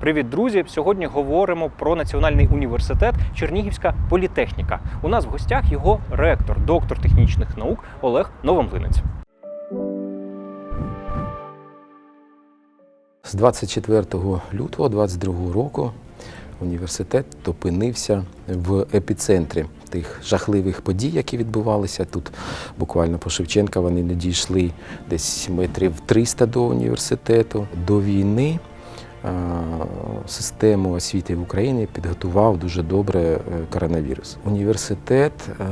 Привіт, друзі! Сьогодні говоримо про Національний університет Чернігівська політехніка. У нас в гостях його ректор, доктор технічних наук Олег Новомлинець. З 24 лютого 2022 року університет опинився в епіцентрі тих жахливих подій, які відбувалися тут. Буквально по Шевченка вони не дійшли десь метрів 300 до університету. До війни систему освіти в Україні підготував дуже добре е, коронавірус. Університет е,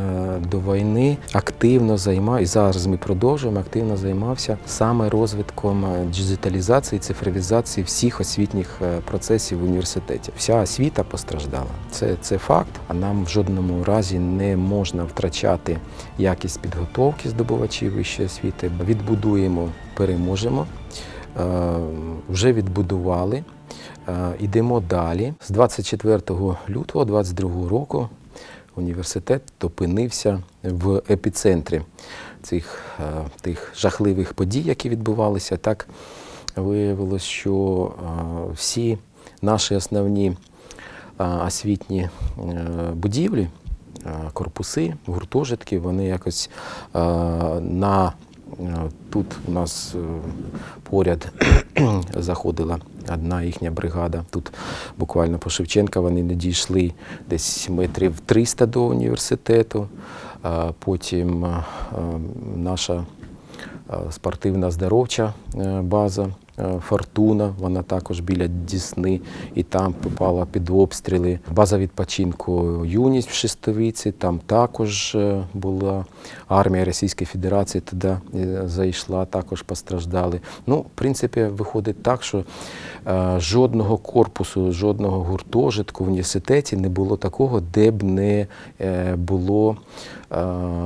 до війни активно займав, і зараз ми продовжуємо активно займався саме розвитком е, діджиталізації, цифровізації всіх освітніх е, процесів в університеті. Вся освіта постраждала. Це, це факт. А нам в жодному разі не можна втрачати якість підготовки здобувачів вищої освіти. Відбудуємо, переможемо. Е, Вже відбудували. Е, Ідемо далі. З 24 лютого 2022 року університет опинився в епіцентрі цих е, тих жахливих подій, які відбувалися. Так виявилось, що всі наші основні освітні будівлі, корпуси, гуртожитки, вони якось на тут у нас е, поряд заходила одна їхня бригада. Тут буквально по Шевченка вони не дійшли десь метрів 300 до університету. Потім е, е, наша е, спортивна здоровча е, база е, Фортуна, вона також біля Дісни, і там попала під обстріли. База відпочинку Юність в Шестовиці, там також е, була армія Російської Федерації туди е, зайшла, також постраждали. Ну, в принципі, виходить так, що е, жодного корпусу, жодного гуртожитку в університеті не було такого, де б не е, було е,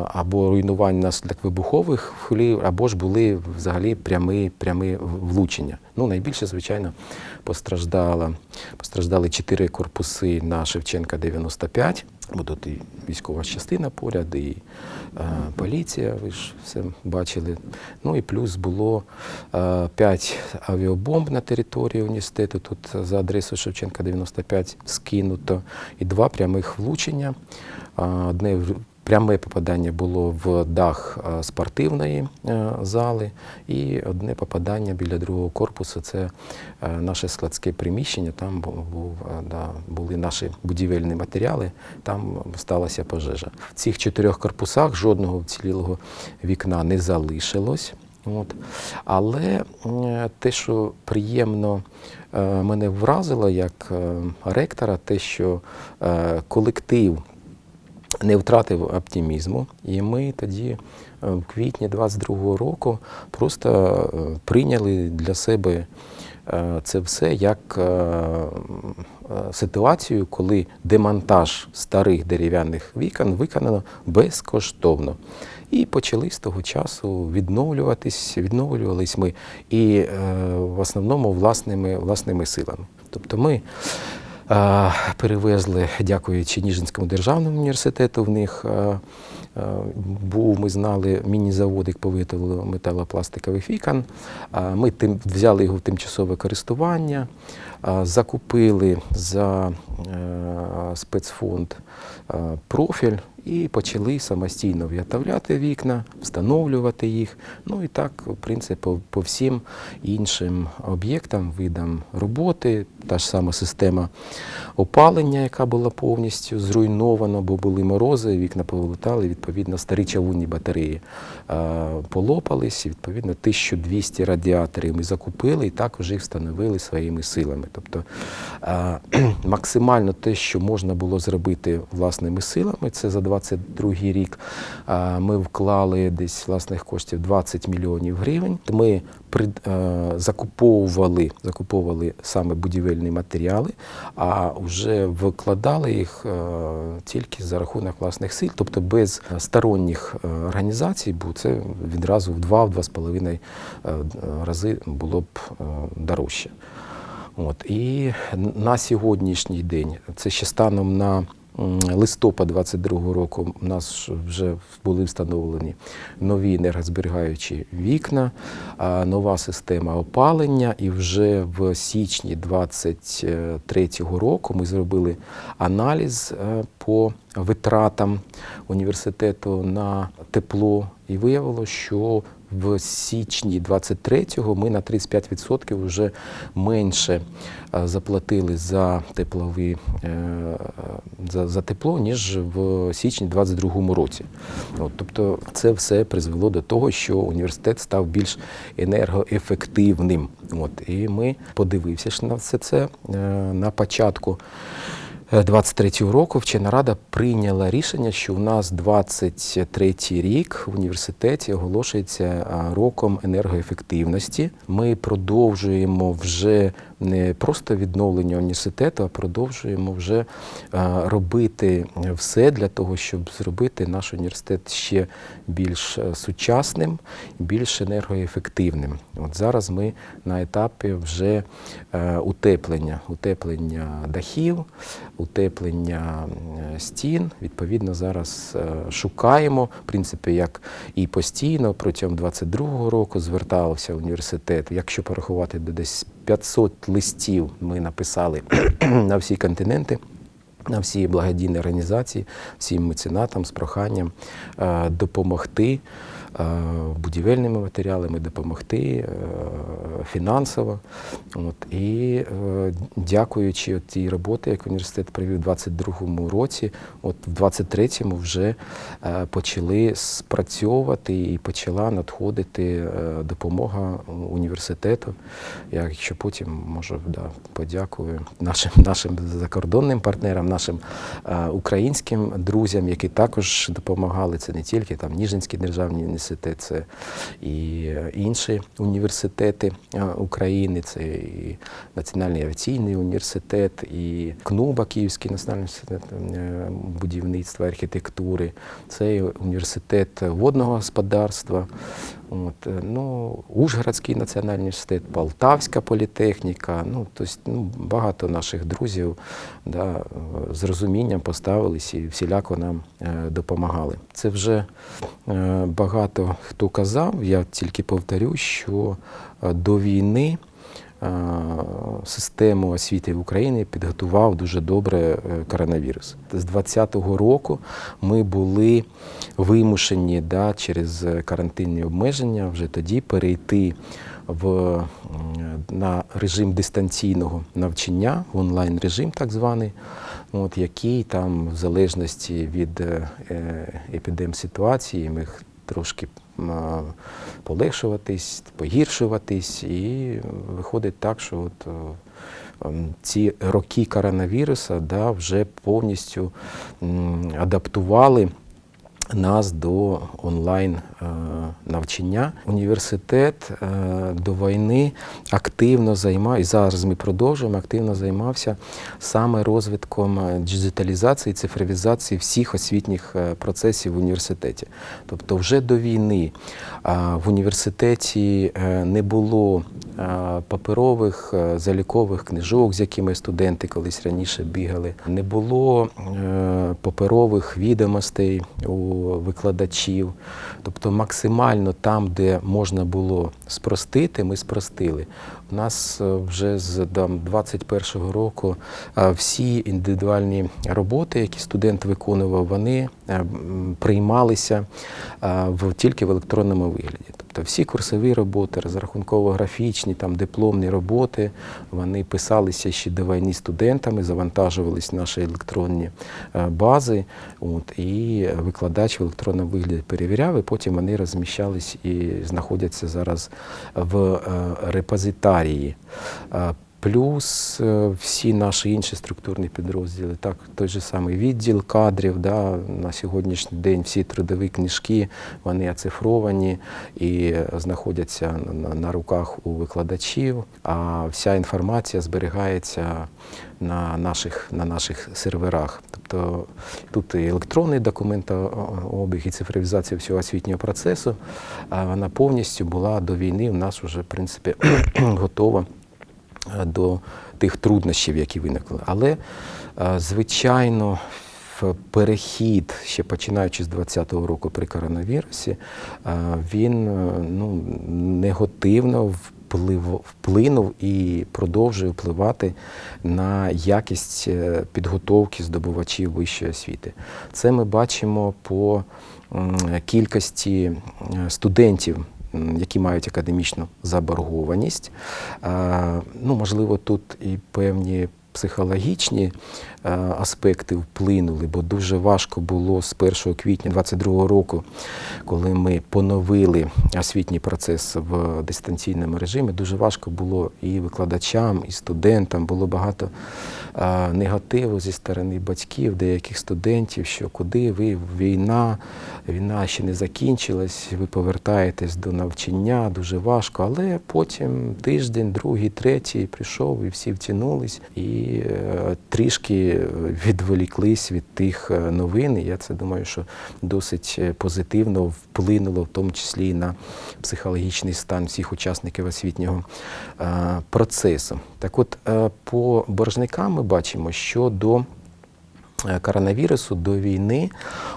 або руйнувань наслідок вибухових хвилів, або ж були взагалі прямі, прямі влучення. Ну, найбільше, звичайно, постраждала, постраждали чотири корпуси на Шевченка 95. Бо тут і військова частина поряд, і е, поліція, ви ж все бачили. Ну і плюс було е, 5 авіабомб на території університету. Тут за адресою Шевченка 95 скинуто, і два прямих влучення. Е, Одне Пряме попадання було в дах е, спортивної е, зали, і одне попадання біля другого корпусу це е, наше складське приміщення. Там був, да, були наші будівельні матеріали, там сталася пожежа. В цих чотирьох корпусах жодного вцілілого вікна не залишилось. От. Але те, що приємно мене вразило як ректора, те, що колектив не втратив оптимізму, і ми тоді е, в квітні 22-го року просто е, прийняли для себе е, це все як ситуацію, коли демонтаж старих дерев'яних вікон виконано безкоштовно. І почали з того часу відновлюватись, відновлювались ми і в основному власними, власними силами. Тобто ми Перевезли, дякуючи Ніжинському державному університету. В них був, ми знали, міні-заводик по виготовленню металопластикових вікон. Ми тим, взяли його в тимчасове користування, закупили за е, спецфонд профіль і почали самостійно виготовляти вікна, встановлювати їх. Ну і так, в принципі, по, всім іншим об'єктам, видам роботи, та ж сама система опалення, яка була повністю зруйнована, бо були морози, вікна повилетали, відповідно, старі чавунні батареї полопались, відповідно, 1200 радіаторів ми закупили і також їх встановили своїми силами. Тобто максимально те, що можна було зробити власними силами, це за 22 рік ми вклали десь власних коштів 20 мільйонів гривень. Ми е, закуповували, закуповували саме будівельні матеріали, а вже викладали їх е, тільки за рахунок власних сил, тобто без сторонніх е, організацій, бо це відразу в 2-2,5 е, рази було б дорожче. От. І на сьогоднішній день, це ще станом на м, листопада 22 року у нас вже були встановлені нові енергозберігаючі вікна, нова система опалення. І вже в січні 23 року ми зробили аналіз е, по витратам університету на тепло, і виявилося, що в січні 23-го ми на 35% вже менше е, заплатили за теплові е, за, за тепло, ніж в січні 22-му році. От, тобто це все призвело до того, що університет став більш енергоефективним. От, і ми подивився на все це е, на початку. 23-го року вчена рада прийняла рішення, що у нас 23-й рік в університеті оголошується роком енергоефективності. Ми продовжуємо вже не просто відновлення університету, а продовжуємо вже робити все для того, щоб зробити наш університет ще більш е, сучасним, більш енергоефективним. От зараз ми на етапі вже е, утеплення, утеплення дахів, утеплення е, стін. Відповідно, зараз е, шукаємо, в принципі, як і постійно протягом 22-го року звертався університет. Якщо порахувати до десь 500 листів, ми написали на всі континенти. На всі благодійні організації, всім меценатам з проханням е, допомогти будівельними матеріалами, допомогти е, фінансово. От, і е, дякуючи тій роботі, яку університет провів у 22-му році, от в 23-му вже е, почали спрацьовувати і почала надходити е, допомога університету. Я, якщо потім можу да, подякую нашим нашим закордонним партнерам, нашим е, українським друзям, які також допомагали. Це не тільки там Ніжинський державний університет, це і е, інші університети е, України, це і Національний авіаційний університет, і КНУБА, Київський національний університет е, будівництва, архітектури, це і університет водного господарства. От, ну, Ужгородський національний університет, Полтавська політехніка. Ну, тобто, ну, багато наших друзів да, з розумінням поставились і всіляко нам допомагали. Це вже е, багато хто казав, я тільки повторю, що е, до війни е, систему освіти в Україні підготував дуже добре е, коронавірус. З 2020 року ми були вимушені да, через карантинні обмеження вже тоді перейти в, на режим дистанційного навчання, в онлайн режим так званий, от, який там в залежності від епідем-ситуації міг трошки полегшуватись, погіршуватись, і виходить так, що от, е, ці роки коронавіруса да, вже повністю адаптували нас до онлайн е, навчання. Університет е, до війни активно займав, і зараз ми продовжуємо активно займався саме розвитком е, діджиталізації, цифровізації всіх освітніх процесів в університеті. Тобто, вже до війни в університеті не було паперових залікових книжок, з якими студенти колись раніше бігали, не було паперових відомостей у викладачів. Тобто максимально там, де можна було спростити, ми спростили. У нас е, вже з там, 21-го року е, всі індивідуальні роботи, які студент виконував, вони е, приймалися тільки в електронному вигляді. Тобто всі курсові роботи, розрахунково-графічні, там, дипломні роботи, вони писалися ще до війни студентами, завантажувались наші електронні е, бази, от, і викладач в електронному вигляді перевіряв, і потім вони розміщались і знаходяться зараз в е, репозитарії. Плюс е, всі наші інші структурні підрозділи, так той же самий відділ кадрів. Да, на сьогоднішній день всі трудові книжки вони оцифровані і знаходяться на, руках у викладачів. А вся інформація зберігається на наших, на наших серверах. Тобто тут і електронний документообіг, і цифровізація всього освітнього процесу. Вона повністю була до війни. У нас вже в принципі готова до тих труднощів, які виникли. Але, е, звичайно, в перехід, ще починаючи з 2020 року при коронавірусі, е, він е, ну, негативно вплинув і продовжує впливати на якість підготовки здобувачів вищої освіти. Це ми бачимо по кількості студентів, які мають академічну заборгованість. Ну, можливо, тут і певні психологічні е, аспекти вплинули, бо дуже важко було з 1 квітня 2022 року, коли ми поновили освітній процес в дистанційному режимі, дуже важко було і викладачам, і студентам. Було багато е, негативу зі сторони батьків, деяких студентів, що куди ви війна, війна ще не закінчилась, ви повертаєтесь до навчання, дуже важко. Але потім тиждень, другий, третій прийшов і всі втягнулись і трішки відволіклись від тих е, новин. І я це думаю, що досить е, позитивно вплинуло, в тому числі і на психологічний стан всіх учасників освітнього е, процесу. Так от, по боржникам ми бачимо, що до коронавірусу, до війни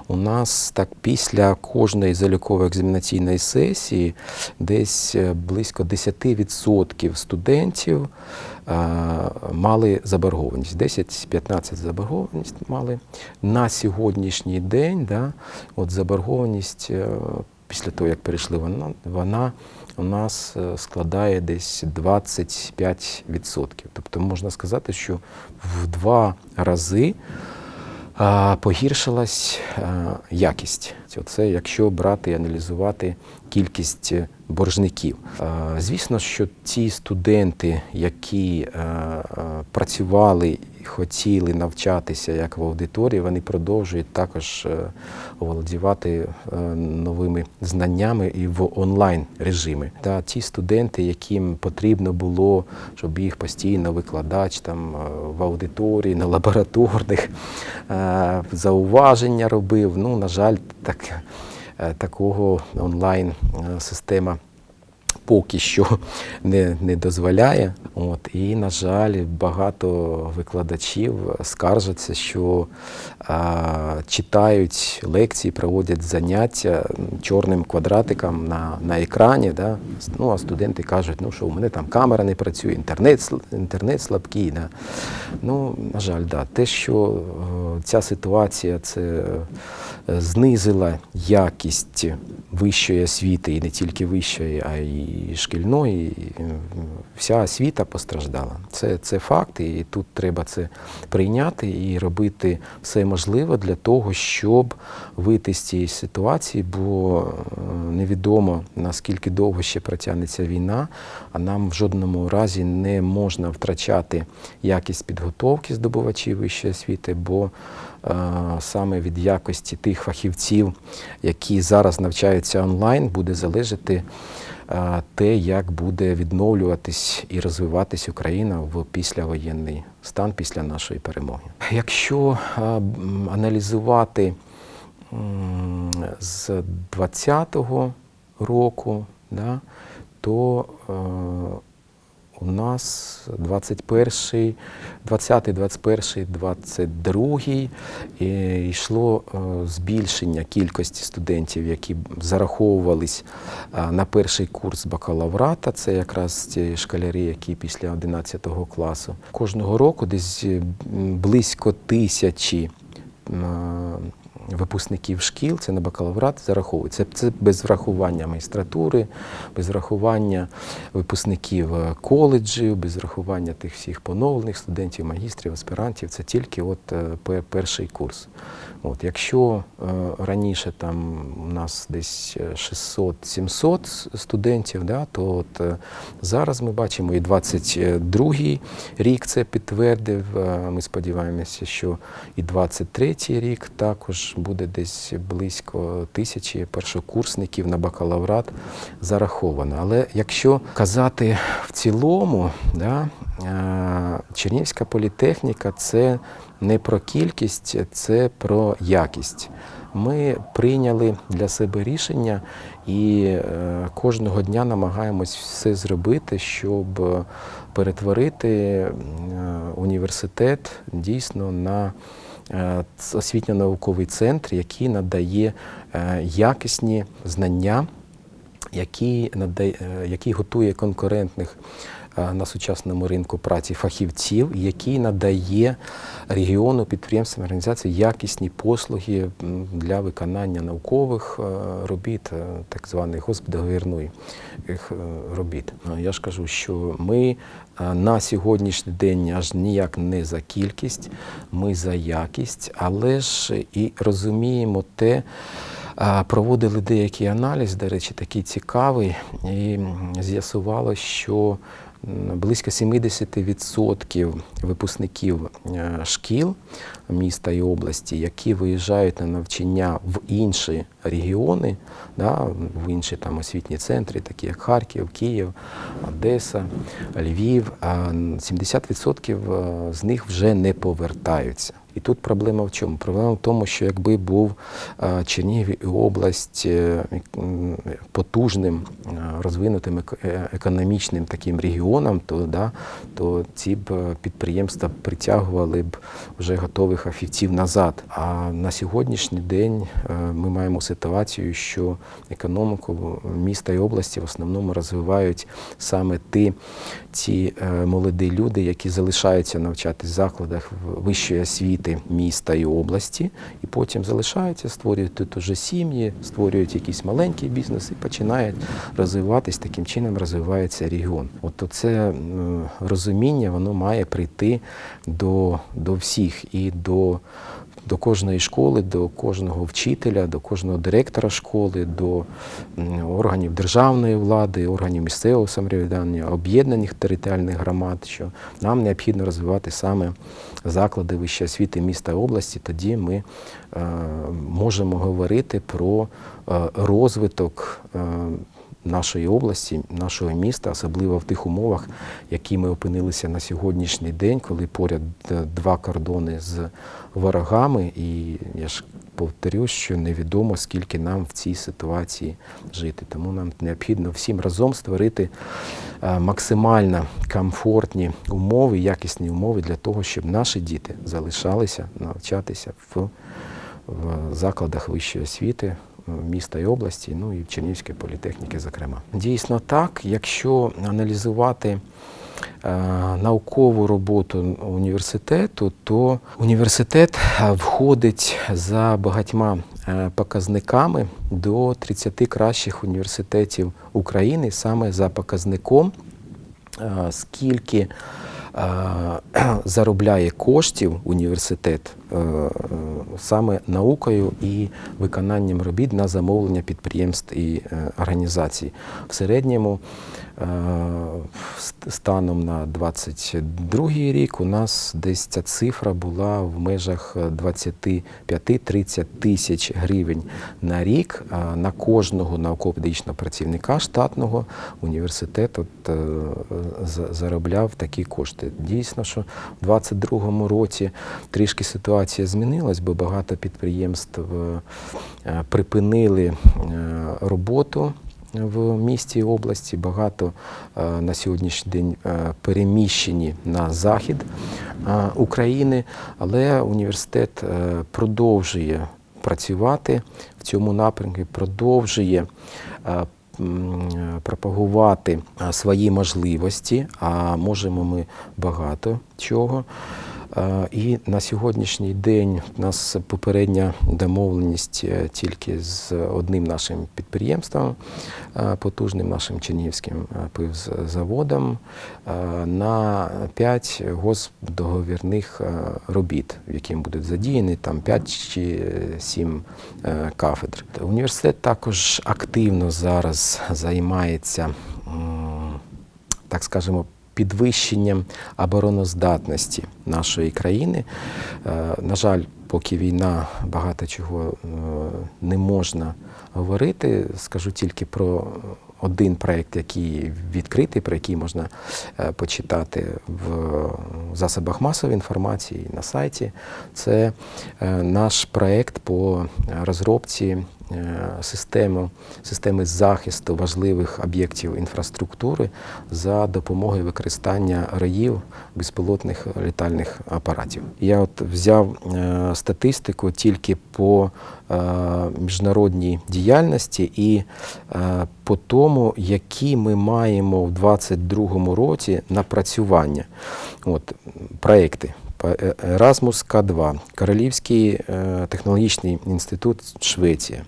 у нас так після кожної залікової екзаменаційної сесії десь е, близько 10% студентів е, мали заборгованість. 10-15 заборгованість мали. На сьогоднішній день да, от заборгованість е, після того, як перейшли вона, вона у нас е, складає десь 25%. Тобто можна сказати, що в два рази погіршилась якість. Це якщо брати і аналізувати кількість е, боржників. Звісно, що ті студенти, які а, а, працювали і хотіли навчатися як в аудиторії, вони продовжують також е, оволодівати е, новими знаннями і в онлайн режимі. Та ті студенти, яким потрібно було, щоб їх постійно викладач там е, в аудиторії, на лабораторних е, зауваження робив. Ну, на жаль, так, е, такого онлайн е, поки що не, не дозволяє. От, і, на жаль, багато викладачів скаржаться, що а, читають лекції, проводять заняття чорним квадратиком на, на екрані. Да? Ну, а студенти кажуть, ну, що у мене там камера не працює, інтернет, інтернет слабкий. Да? Ну, на жаль, да. те, що ця ситуація це е, знизила якість вищої освіти, і не тільки вищої, а й шкільної. і, Вся освіта постраждала. Це, це факт, і тут треба це прийняти і робити все можливе для того, щоб вийти з цієї ситуації, бо е, невідомо наскільки довго ще протягнеться війна, а нам в жодному разі не можна втрачати якість підготовки здобувачів вищої освіти, бо е, саме від якості тих фахівців, які зараз навчаються онлайн, буде залежати те, як буде відновлюватись і розвиватись Україна в післявоєнний стан після нашої перемоги. Якщо аналізувати з 20-го року, да, то е, у нас 21, 20, 21, 22 і йшло е, збільшення кількості студентів, які зараховувались е, на перший курс бакалаврата. Це якраз ті школярі, які після 11 класу. Кожного року десь близько тисячі випускників шкіл, це на бакалаврат зараховується. Це, без врахування магістратури, без врахування випускників е, коледжів, без врахування тих всіх поновлених студентів, магістрів, аспірантів. Це тільки от е, перший курс. От, якщо е, раніше там у нас десь е, 600-700 студентів, да, то от, зараз ми бачимо і 22-й рік це підтвердив. Ми сподіваємося, що і 23-й рік також буде десь близько тисячі першокурсників на бакалаврат зараховано. Але якщо казати в цілому, да, е, Чернігівська політехніка це не про кількість, це про якість. ми прийняли для себе рішення і е, кожного дня намагаємось все зробити, щоб перетворити е, університет дійсно на освітньо-науковий центр, який надає е, якісні знання який, надає, е, який готує конкурентних е, на сучасному ринку праці фахівців, який надає регіону, підприємствам, організаціям якісні послуги для виконання наукових е, робіт, е, так званих госпдоговірної е, робіт. Е, Я ж кажу, що ми е, на сьогоднішній день аж ніяк не за кількість, ми за якість, але ж і розуміємо те, Проводили деякий аналіз, до речі, такий цікавий, і з'ясувало, що близько 70% випускників е, шкіл міста і області, які виїжджають на навчання в інші регіони, да, в інші там освітні центри, такі як Харків, Київ, Одеса, Львів, а 70% з них вже не повертаються. І тут проблема в чому? Проблема в тому, що якби був е, Чернігів і область е, потужним, е, розвинутим економічним таким регіоном, то, да, то ці б підприємства притягували б вже готових фахівців назад. А на сьогоднішній день ми маємо ситуацію, що економіку міста і області в основному розвивають саме ті, ці молоді люди, які залишаються навчатись в закладах вищої освіти міста і області, і потім залишаються, створюють тут уже сім'ї, створюють якісь маленькі бізнеси, і починають розвиватись. Таким чином розвивається регіон. От це розуміння воно має прийти до, до всіх і до до кожної школи, до кожного вчителя, до кожного директора школи, до органів державної влади, органів місцевого самоврядування, об'єднаних територіальних громад, що нам необхідно розвивати саме заклади вищої освіти міста і області. Тоді ми е, можемо говорити про е, розвиток. Нашої області, нашого міста, особливо в тих умовах, які ми опинилися на сьогоднішній день, коли поряд е, два кордони з ворогами, і я ж повторюсь, що невідомо скільки нам в цій ситуації жити. Тому нам необхідно всім разом створити е, максимально комфортні умови, якісні умови для того, щоб наші діти залишалися навчатися в, в закладах вищої освіти. Міста і області, ну і в Чернігівської політехніки, зокрема. Дійсно так, якщо аналізувати е, наукову роботу університету, то університет е, входить за багатьма е, показниками до 30 кращих університетів України саме за показником, скільки заробляє коштів університет саме наукою і виконанням робіт на замовлення підприємств і е, організацій. В середньому е, станом на 22 рік у нас десь ця цифра була в межах 25-30 тисяч гривень на рік на кожного науково-педагогічного працівника штатного університет от, е, заробляв такі кошти. Дійсно, що в 22-му році трішки ситуація змінилась, бо багато підприємств е, припинили е, роботу в місті і області. Багато е, на сьогоднішній день е, переміщені на захід е, України, але університет е, продовжує працювати в цьому напрямку, продовжує е, пропагувати е, свої можливості, а можемо ми багато чого. І на сьогоднішній день у нас попередня домовленість е, тільки з одним нашим підприємством, е, потужним нашим чернігівським е, пивзаводом, на 5 госпдоговірних е, робіт, в яким будуть задіяні там 5 чи 7 кафедр. Університет також активно зараз займається, так скажемо, підвищенням обороноздатності нашої країни. Е, На жаль, поки війна багато чого е, не можна говорити. Скажу тільки про один проєкт, який відкритий, про який можна е, почитати в засобах масової інформації на сайті. Це наш проєкт по розробці е, системи, системи захисту важливих об'єктів інфраструктури за допомогою використання роїв безпілотних літальних апаратів. Я от взяв е, статистику тільки по е, міжнародній діяльності і по тому, які ми маємо в 2022 році напрацювання. От, проекти. Erasmus К2, Королівський е, технологічний інститут Швеція,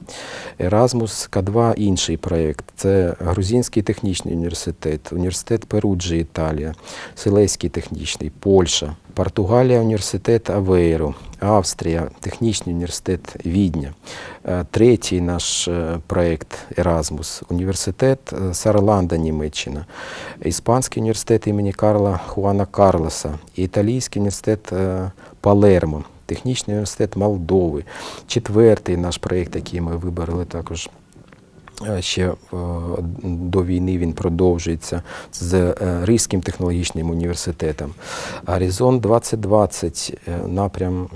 Erasmus К2 інший проєкт. Це Грузинський технічний університет, університет Перуджі, Італія, Селеський технічний, Польща, Португалія, університет Авейру, Австрія, технічний університет Відня. Е, Третій наш е, проєкт Еразмус, університет е, Сарланда, Німеччина, Іспанський університет імені Карла Хуана Карлоса, Італійський університет е, Палермо, Технічний університет Молдови. Четвертий наш проєкт, який ми вибрали також. Е, Ще е, до війни він продовжується з е, Ризьким технологічним університетом. Аризон 2020, е, напрям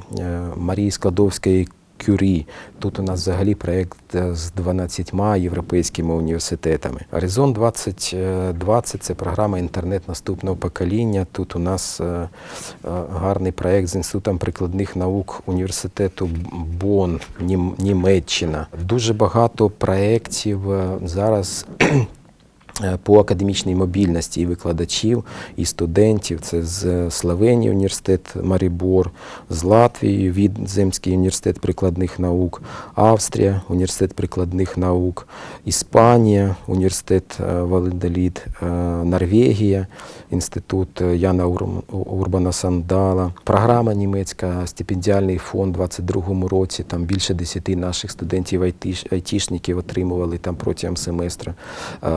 Марії Складовської Кюрі. Тут у нас взагалі проєкт е, з 12 європейськими університетами. Аризон 2020 це програма інтернет наступного покоління. Тут у нас е, е, гарний проєкт з інститутом прикладних наук університету Нім- Німеччина. Дуже багато проєктів е, зараз. Е, По академічній мобільності і викладачів, і студентів. Це з Словенії університет Марібор, з Латвії Відземський університет прикладних наук, Австрія університет прикладних наук, Іспанія, університет е, Валидоліт, е, Норвегія, інститут е, Яна Урбана Сандала, програма німецька, стипендіальний фонд у 2022 році. Там більше 10 наших студентів айтішників отримували там протягом семестру е,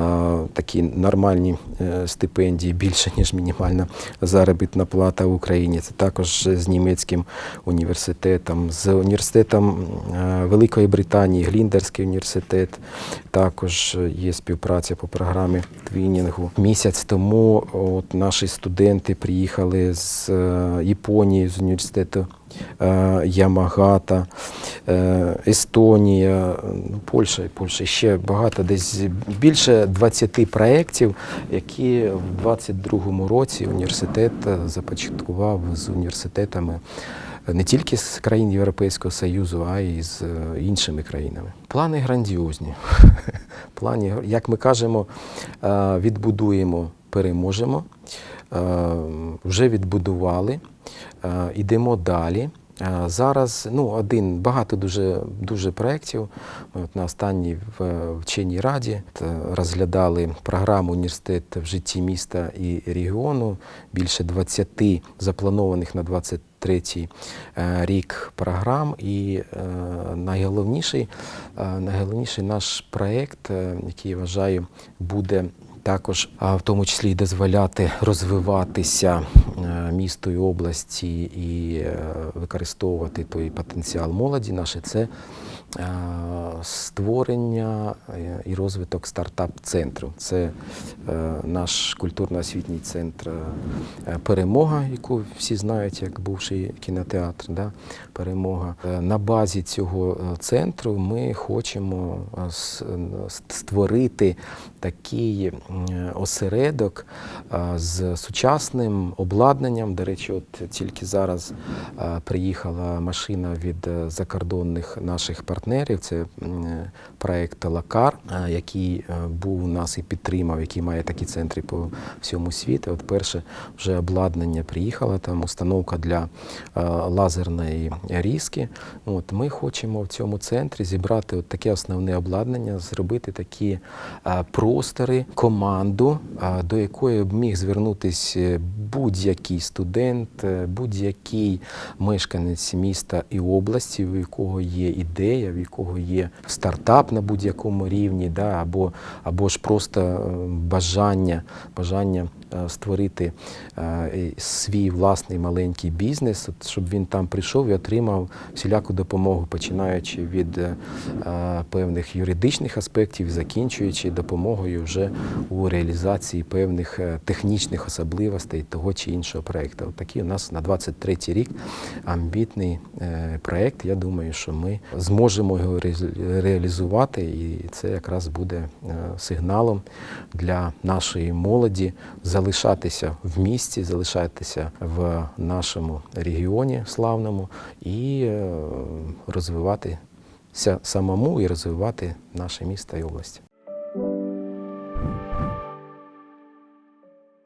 такі нормальні е, стипендії, більше ніж мінімальна заробітна плата в Україні. Це також з німецьким університетом, з університетом е, Великої Британії, Гліндерський університет. Також є співпраця по програмі твінінгу. Місяць тому от наші студенти приїхали з е, Японії, з університету Ямагата, е, Естонія, ну, Польща, Польща ще багато, десь більше 20 проєктів, які в 22-му році університет е, започаткував з університетами не тільки з країн Європейського Союзу, а й з е, іншими країнами. Плани грандіозні. Плані, гр- як ми кажемо, е, відбудуємо, переможемо. Е, Вже відбудували, е, йдемо далі. Е, Зараз ну, один, багато дуже, дуже проєктів. Ми от на останній в вченій раді е, розглядали програму університет в житті міста і регіону. Більше 20 запланованих на 23-й е, рік програм. І найголовніший, найголовніший наш проєкт, який я вважаю, буде також в тому числі і дозволяти розвиватися е, місту і області і е, використовувати той потенціал молоді. Наше це створення е, і розвиток стартап-центру. Це е, наш культурно-освітній центр е, Перемога, яку всі знають як бувший кінотеатр. Да? Перемога. Е, На базі цього е, центру ми хочемо е, створити такий осередок е, з сучасним обладнанням. До речі, от тільки зараз е, приїхала машина від е, закордонних наших партнерів. Це м, е, проект Лакар, е, який е, був у нас і підтримав, який має такі центри по всьому світу. От перше вже обладнання приїхало, там установка для е, лазерної різки. От ми хочемо в цьому центрі зібрати от таке основне обладнання, зробити такі простори, команду, до якої б міг звернутися будь-який студент, будь-який мешканець міста і області, в якого є ідея, в якого є стартап на будь-якому рівні, да, або, або ж просто е, бажання, бажання створити е, свій власний маленький бізнес, щоб він там прийшов і отримав всіляку допомогу, починаючи від е, е, певних юридичних аспектів, закінчуючи допомогою вже у реалізації певних е, технічних особливостей того чи іншого проєкту. Такий у нас на 23-й рік амбітний е, проєкт. Я думаю, що ми зможемо його реалізувати, і це якраз буде е, сигналом для нашої молоді залишатися в місті, залишатися в нашому регіоні славному і е, розвиватися самому і розвивати наше місто і область.